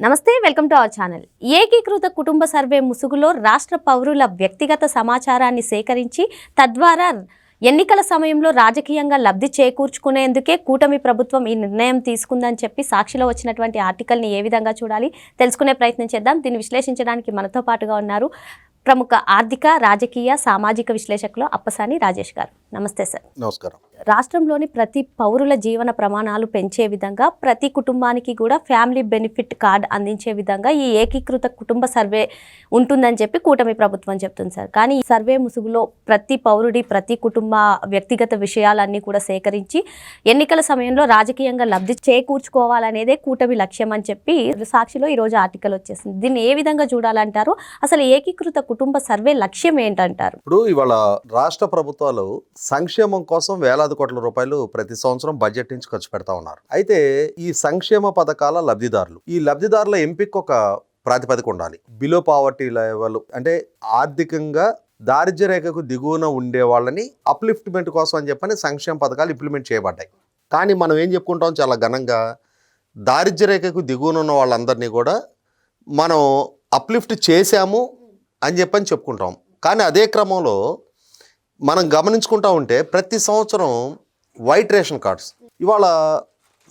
నమస్తే welcome to our channel. ఏకీకృత కుటుంబ సర్వే ముసుగులో రాష్ట్ర పౌరుల వ్యక్తిగత సమాచారాన్ని సేకరించి తద్వారా ఎన్నికల సమయంలో రాజకీయంగా లబ్ధి చేకూర్చుకునేందుకే కూటమి ప్రభుత్వం ఈ నిర్ణయం తీసుకుందని చెప్పి సాక్షిలో వచ్చినటువంటి ఆర్టికల్ని ఏ విధంగా చూడాలి తెలుసుకునే ప్రయత్నం చేద్దాం. దీన్ని విశ్లేషించడానికి మనతో పాటుగా ఉన్నారు ప్రముఖ ఆర్థిక రాజకీయ సామాజిక విశ్లేషకులు అప్పసాని రాజేష్ గారు. నమస్తే సార్. నమస్కారం. రాష్ట్రంలోని ప్రతి పౌరుల జీవన ప్రమాణాలు పెంచే విధంగా ప్రతి కుటుంబానికి కూడా ఫ్యామిలీ బెనిఫిట్ కార్డ్ అందించే విధంగా ఈ ఏకీకృత కుటుంబ సర్వే ఉంటుందని చెప్పి కూటమి ప్రభుత్వం చెప్తుంది సార్. కానీ ఈ సర్వే ముసుగులో ప్రతి పౌరుడి ప్రతి కుటుంబ వ్యక్తిగత విషయాలన్నీ కూడా సేకరించి ఎన్నికల సమయంలో రాజకీయంగా లబ్ధి చేకూర్చుకోవాలనేదే కూటమి లక్ష్యం అని చెప్పి సాక్షిలో ఈరోజు ఆర్టికల్ వచ్చేసింది. దీన్ని ఏ విధంగా చూడాలంటారు? అసలు ఏకీకృత కుటుంబ సర్వే లక్ష్యం ఏంటంటారు? ఇప్పుడు ఇవాళ రాష్ట్ర ప్రభుత్వాలు సంక్షేమం కోసం వేలాది కోట్ల రూపాయలు ప్రతి సంవత్సరం బడ్జెట్ నుంచి ఖర్చు పెడతా ఉన్నారు. అయితే ఈ సంక్షేమ పథకాల లబ్ధిదారులు ఈ లబ్ధిదారుల ఎంపిక ఒక ప్రాతిపదిక ఉండాలి. బిలో పావర్టీ లెవెల్ అంటే ఆర్థికంగా దారిద్ర్య రేఖకు దిగువన ఉండే వాళ్ళని అప్లిఫ్ట్మెంట్ కోసం అని చెప్పని సంక్షేమ పథకాలు ఇంప్లిమెంట్ చేయబడ్డాయి. కానీ మనం ఏం చెప్పుకుంటాం? చాలా ఘనంగా దారిద్ర్య రేఖకు దిగువన ఉన్న వాళ్ళందరినీ కూడా మనం అప్లిఫ్ట్ చేశాము అని చెప్పని చెప్పుకుంటాం. కానీ అదే క్రమంలో మనం గమనించుకుంటా ఉంటే ప్రతి సంవత్సరం వైట్ రేషన్ కార్డ్స్ ఇవాళ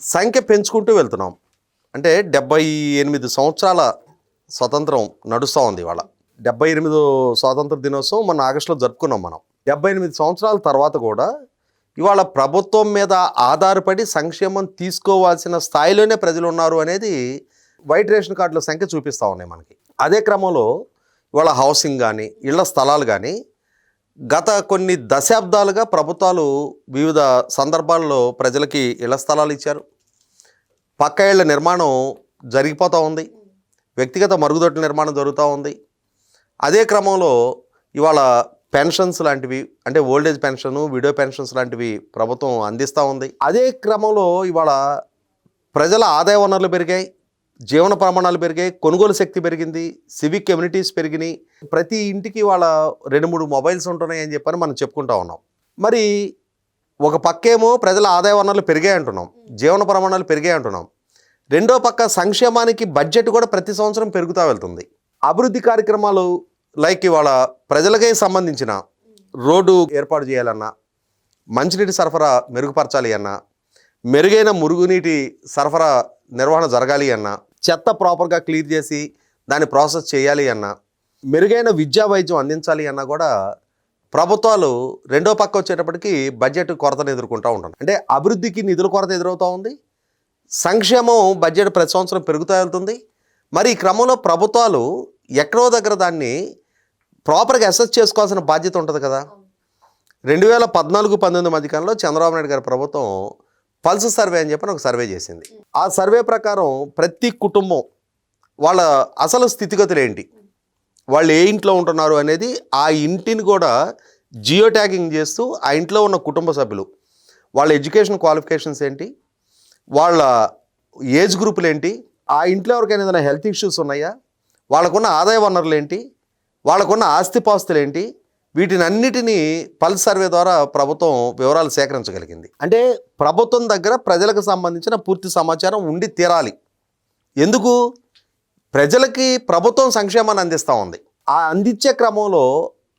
సంఖ్య పెంచుకుంటూ వెళ్తున్నాం. అంటే డెబ్బై ఎనిమిది సంవత్సరాల స్వతంత్రం నడుస్తూ ఉంది ఇవాళ. డెబ్బై ఎనిమిదో స్వాతంత్ర దినోత్సవం మన ఆగస్టులో జరుపుకున్నాం మనం. డెబ్బై ఎనిమిది సంవత్సరాల తర్వాత కూడా ఇవాళ ప్రభుత్వం మీద ఆధారపడి సంక్షేమం తీసుకోవాల్సిన స్థాయిలోనే ప్రజలు ఉన్నారు అనేది వైట్ రేషన్ కార్డుల సంఖ్య చూపిస్తూ ఉన్నాయి మనకి. అదే క్రమంలో ఇవాళ హౌసింగ్ కానీ ఇళ్ళ స్థలాలు కానీ గత కొన్ని దశాబ్దాలుగా ప్రభుత్వాలు వివిధ సందర్భాల్లో ప్రజలకి ఇళ్ళ స్థలాలు ఇచ్చారు. పక్క ఇళ్ళ నిర్మాణం జరిగిపోతూ ఉంది. వ్యక్తిగత మరుగుదొడ్ల నిర్మాణం జరుగుతూ ఉంది. అదే క్రమంలో ఇవాళ పెన్షన్స్ లాంటివి అంటే ఓల్డేజ్ పెన్షన్ విడో పెన్షన్స్ లాంటివి ప్రభుత్వం అందిస్తూ ఉంది. అదే క్రమంలో ఇవాళ ప్రజల ఆదాయ వనరులు పెరిగాయి. జీవన ప్రమాణాలు పెరిగాయి కొనుగోలు శక్తి పెరిగింది సివిక్ కమ్యూనిటీస్ పెరిగినాయి. ప్రతి ఇంటికి వాళ్ళ రెండు మూడు మొబైల్స్ ఉంటున్నాయి అని చెప్పని మనం చెప్పుకుంటా ఉన్నాం. మరి ఒక పక్కేమో ప్రజల ఆదాయ వనరులు పెరిగాయి అంటున్నాం. జీవన ప్రమాణాలు పెరిగాయి అంటున్నాం. రెండో పక్క సంక్షేమానికి బడ్జెట్ కూడా ప్రతి సంవత్సరం పెరుగుతూ వెళ్తుంది. అభివృద్ధి కార్యక్రమాలు లైక్ ఇవాళ ప్రజలకే సంబంధించిన రోడ్డు ఏర్పాటు చేయాలన్నా మంచినీటి సరఫరా మెరుగుపరచాలి అన్నా మెరుగైన మురుగునీటి సరఫరా నిర్వహణ జరగాలి అన్నా చెత్త ప్రాపర్గా క్లియర్ చేసి దాన్ని ప్రాసెస్ చేయాలి అన్నా మెరుగైన విద్యా వైద్యం అందించాలి అన్నా కూడా ప్రభుత్వాలు రెండో పక్క వచ్చేటప్పటికి బడ్జెట్ కొరతను ఎదుర్కొంటూ ఉంటారు అంటే అభివృద్ధికి నిధుల కొరత ఎదురవుతూ ఉంది సంక్షేమం బడ్జెట్ ప్రతి సంవత్సరం పెరుగుతూ వెళ్తుంది. మరి ఈ క్రమంలో ప్రభుత్వాలు ఎక్కడో దగ్గర దాన్ని ప్రాపర్గా అసెస్ చేసుకోవాల్సిన బాధ్యత ఉంటుంది కదా. రెండు వేల పద్నాలుగు పంతొమ్మిది మధ్యకాలంలో చంద్రబాబు నాయుడు గారి ప్రభుత్వం పల్స్ సర్వే అని చెప్పని ఒక సర్వే చేసింది. ఆ సర్వే ప్రకారం ప్రతి కుటుంబం వాళ్ళ అసలు స్థితిగతులు ఏంటి? వాళ్ళు ఏ ఇంట్లో ఉంటున్నారు అనేది ఆ ఇంటిని కూడా జియో ట్యాగింగ్ చేస్తూ ఆ ఇంట్లో ఉన్న కుటుంబ సభ్యులు వాళ్ళ ఎడ్యుకేషన్ క్వాలిఫికేషన్స్ ఏంటి? వాళ్ళ ఏజ్ గ్రూపులు ఏంటి? ఆ ఇంట్లో ఎవరికైనా ఏదైనా హెల్త్ ఇష్యూస్ ఉన్నాయా? వాళ్ళకున్న ఆదాయ వనరులు ఏంటి? వాళ్ళకున్న ఆస్తిపాస్తులు ఏంటి? వీటిని అన్నిటినీ పల్స్ సర్వే ద్వారా ప్రభుత్వం వివరాలు సేకరించగలిగింది. అంటే ప్రభుత్వం దగ్గర ప్రజలకు సంబంధించిన పూర్తి సమాచారం ఉండి తీరాలి. ఎందుకు? ప్రజలకి ప్రభుత్వం సంక్షేమాన్ని అందిస్తూ ఉంది. ఆ అందించే క్రమంలో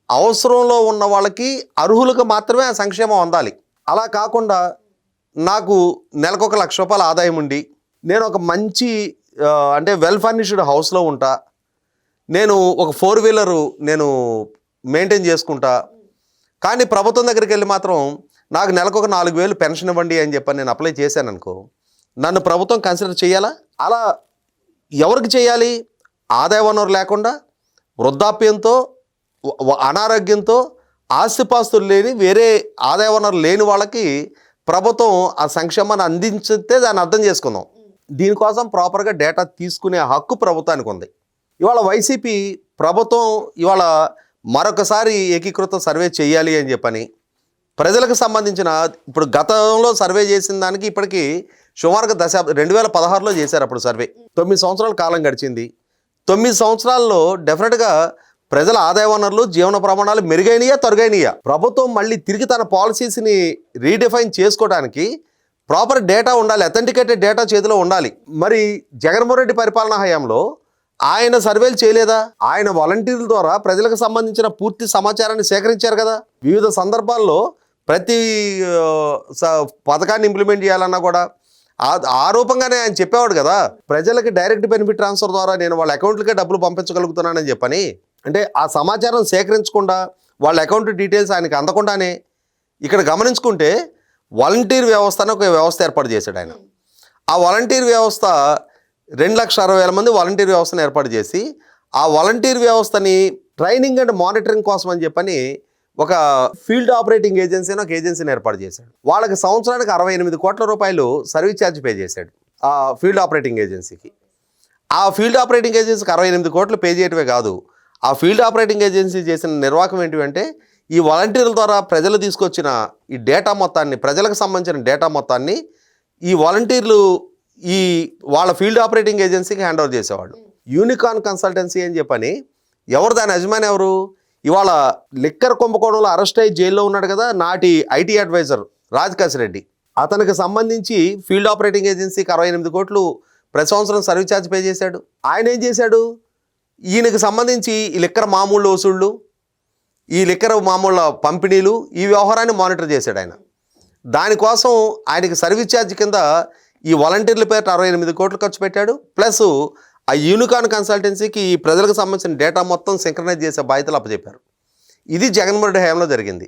అవసరంలో ఉన్న వాళ్ళకి అర్హులకు మాత్రమే ఆ సంక్షేమం అందాలి. అలా కాకుండా నాకు నెలకొక లక్ష రూపాయల ఆదాయం ఉండి నేను ఒక మంచి అంటే వెల్ ఫర్నిష్డ్ హౌస్లో ఉంటా. నేను ఒక ఫోర్ వీలరు నేను మెయింటైన్ చేసుకుంటా. కానీ ప్రభుత్వం దగ్గరికి వెళ్ళి మాత్రం నాకు నెలకు ఒక నాలుగు వేలు పెన్షన్ ఇవ్వండి అని చెప్పని నేను అప్లై చేశాను అనుకో నన్ను ప్రభుత్వం కన్సిడర్ చేయాలా? అలా ఎవరికి చేయాలి? ఆదాయ వనరు లేకుండా వృద్ధాప్యంతో అనారోగ్యంతో ఆస్తిపాస్తులు లేని వేరే ఆదాయ వనరు లేని వాళ్ళకి ప్రభుత్వం ఆ సంక్షేమాన్ని అందించితే దాన్ని అర్థం చేసుకుందాం. దీనికోసం ప్రాపర్గా డేటా తీసుకునే హక్కు ప్రభుత్వానికి ఉంది. ఇవాళ వైసీపీ ప్రభుత్వం ఇవాళ మరొకసారి ఏకీకృత సర్వే చేయాలి అని చెప్పని ప్రజలకు సంబంధించిన ఇప్పుడు గతంలో సర్వే చేసిన దానికి ఇప్పటికీ సుమారుగా దశాబ్దం రెండు వేల పదహారులో చేశారు అప్పుడు సర్వే. తొమ్మిది సంవత్సరాల కాలం గడిచింది. తొమ్మిది సంవత్సరాల్లో డెఫినెట్గా ప్రజల ఆదాయ వనరులు జీవన ప్రమాణాలు మెరుగైనయా తరుగైనయా? ప్రభుత్వం మళ్ళీ తిరిగి తన పాలసీస్ని రీడిఫైన్ చేసుకోవడానికి ప్రాపర్ డేటా ఉండాలి అథెంటికేటెడ్ డేటా చేతిలో ఉండాలి. మరి జగన్మోహన్ రెడ్డి పరిపాలనా హయాంలో ఆయన సర్వేలు చేయలేదా? ఆయన వాలంటీర్ల ద్వారా ప్రజలకు సంబంధించిన పూర్తి సమాచారాన్ని సేకరించారు కదా? వివిధ సందర్భాల్లో ప్రతి స- పథకాన్ని ఇంప్లిమెంట్ చేయాలన్నా కూడా ఆ- ఆ రూపంగానే ఆయన చెప్పేవాడు కదా ప్రజలకి డైరెక్ట్ బెనిఫిట్ ట్రాన్స్ఫర్ ద్వారా నేను వాళ్ళ అకౌంట్లకే డబ్బులు పంపించగలుగుతున్నానని చెప్పని. అంటే ఆ సమాచారం సేకరించకుండా వాళ్ళ అకౌంట్ డీటెయిల్స్ ఆయనకి అందకుండానే ఇక్కడ గమనించుకుంటే వాలంటీర్ వ్యవస్థ అని ఒక వ్యవస్థ ఏర్పాటు చేశాడు ఆయన. ఆ వాలంటీర్ వ్యవస్థ రెండు లక్షల అరవై వేల మంది వాలంటీర్ వ్యవస్థను ఏర్పాటు చేసి ఆ వాలంటీర్ వ్యవస్థని ట్రైనింగ్ అండ్ మానిటరింగ్ కోసం అని చెప్పని ఒక ఫీల్డ్ ఆపరేటింగ్ ఏజెన్సీ అని ఒక ఏజెన్సీని ఏర్పాటు చేశాడు. వాళ్ళకి సంవత్సరానికి అరవై ఎనిమిది కోట్ల రూపాయలు సర్వీస్ ఛార్జ్ పే చేశాడు ఆ ఫీల్డ్ ఆపరేటింగ్ ఏజెన్సీకి. ఆ ఫీల్డ్ ఆపరేటింగ్ ఏజెన్సీకి అరవై ఎనిమిది కోట్లు పే చేయటమే కాదు ఆ ఫీల్డ్ ఆపరేటింగ్ ఏజెన్సీ చేసిన నిర్వాహకం ఏంటివంటే ఈ వాలంటీర్ల ద్వారా ప్రజలు తీసుకొచ్చిన ఈ డేటా మొత్తాన్ని ప్రజలకు సంబంధించిన డేటా మొత్తాన్ని ఈ వాలంటీర్లు ఈ వాళ్ళ ఫీల్డ్ ఆపరేటింగ్ ఏజెన్సీకి హ్యాండ్ ఓవర్ చేసేవాళ్ళు. యూనికాన్ కన్సల్టెన్సీ అని చెప్పని ఎవరు దాని యజమాని ఎవరు? ఇవాళ లిక్కర్ కుంభకోణంలో అరెస్ట్ అయ్యి జైల్లో ఉన్నాడు కదా నాటి ఐటీ అడ్వైజర్ రాజకాశ్ రెడ్డి. అతనికి సంబంధించి ఫీల్డ్ ఆపరేటింగ్ ఏజెన్సీకి అరవై ఎనిమిది కోట్లు ప్రతి సంవత్సరం సర్వీస్ ఛార్జ్ పే చేశాడు. ఆయన ఏం చేశాడు? ఈయనకి సంబంధించి ఈ లిక్కర్ మామూలు వసూళ్ళు ఈ లిక్కర్ మామూలు పంపిణీలు ఈ వ్యవహారాన్ని మానిటర్ చేశాడు ఆయన. దానికోసం ఆయనకి సర్వీస్ ఛార్జ్ కింద ఈ వాలంటీర్ల పేరు అరవై ఎనిమిది కోట్లు ఖర్చు పెట్టాడు. ప్లస్ ఆ యూనికాన్ కన్సల్టెన్సీకి ఈ ప్రజలకు సంబంధించిన డేటా మొత్తం సింక్రనైజ్ చేసే బాధ్యతలు అప్పచెప్పారు. ఇది జగన్మోహన్ రెడ్డి హయాంలో జరిగింది.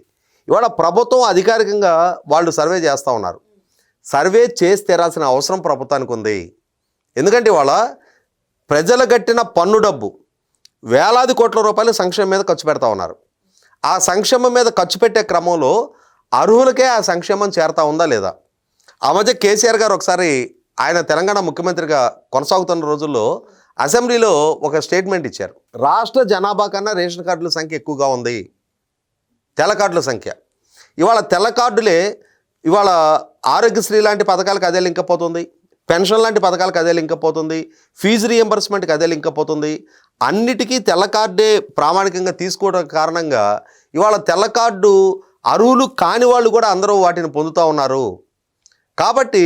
ఇవాళ ప్రభుత్వం అధికారికంగా వాళ్ళు సర్వే చేస్తూ ఉన్నారు. సర్వే చేసి తీరాల్సిన అవసరం ప్రభుత్వానికి ఉంది. ఎందుకంటే ఇవాళ ప్రజలు కట్టిన పన్ను డబ్బు వేలాది కోట్ల రూపాయలు సంక్షేమం మీద ఖర్చు పెడతా ఉన్నారు. ఆ సంక్షేమం మీద ఖర్చు పెట్టే క్రమంలో అర్హులకే ఆ సంక్షేమం చేరతా ఉందా లేదా? ఆ మధ్య కేసీఆర్ గారు ఒకసారి ఆయన తెలంగాణ ముఖ్యమంత్రిగా కొనసాగుతున్న రోజుల్లో అసెంబ్లీలో ఒక స్టేట్మెంట్ ఇచ్చారు. రాష్ట్ర జనాభా కన్నా రేషన్ కార్డుల సంఖ్య ఎక్కువగా ఉంది. తెల్ల కార్డుల సంఖ్య. ఇవాళ తెల్ల కార్డులే ఇవాళ ఆరోగ్యశ్రీ లాంటి పథకాలకు అదే లింక్ పోతుంది పెన్షన్ లాంటి పథకాలకు అదే లింక్ అయిపోతుంది. ఫీజు రియంబర్స్మెంట్కి అదే లింక్ అయిపోతుంది. అన్నిటికీ తెల్ల కార్డే ప్రామాణికంగా తీసుకోవడం కారణంగా ఇవాళ తెల్ల కార్డు అర్హులు కాని వాళ్ళు కూడా అందరూ వాటిని పొందుతూ ఉన్నారు. కాబట్టి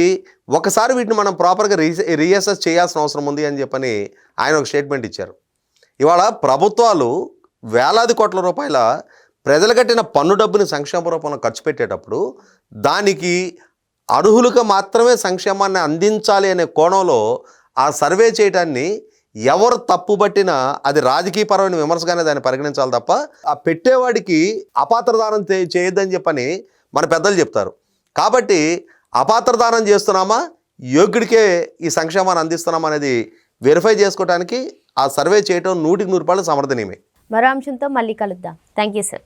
ఒకసారి వీటిని మనం ప్రాపర్గా రీ రీఅసెస్ చేయాల్సిన అవసరం ఉంది అని చెప్పని ఆయన ఒక స్టేట్మెంట్ ఇచ్చారు. ఇవాళ ప్రభుత్వాలు వేలాది కోట్ల రూపాయల ప్రజలు కట్టిన పన్ను డబ్బుని సంక్షేమ రూపంలో ఖర్చు పెట్టేటప్పుడు దానికి అర్హులుగా మాత్రమే సంక్షేమాన్ని అందించాలి అనే కోణంలో ఆ సర్వే చేయడాన్ని ఎవరు తప్పుబట్టినా అది రాజకీయపరమైన విమర్శగానే దాన్ని పరిగణించాలి తప్ప ఆ పెట్టేవాడికి అపాత్రదానం చేయొద్దని చెప్పని మన పెద్దలు చెప్తారు. కాబట్టి అపాత్రదానం చేస్తున్నామా? యోగ్యుడికే ఈ సంక్షేమాన్ని అందిస్తున్నామా అనేది వెరిఫై చేసుకోవడానికి ఆ సర్వే చేయటం నూటికి నూరు రూపాయలు సమర్థనీయమే. మరో అంశంతో మళ్ళీ కలుద్దాం. Thank you sir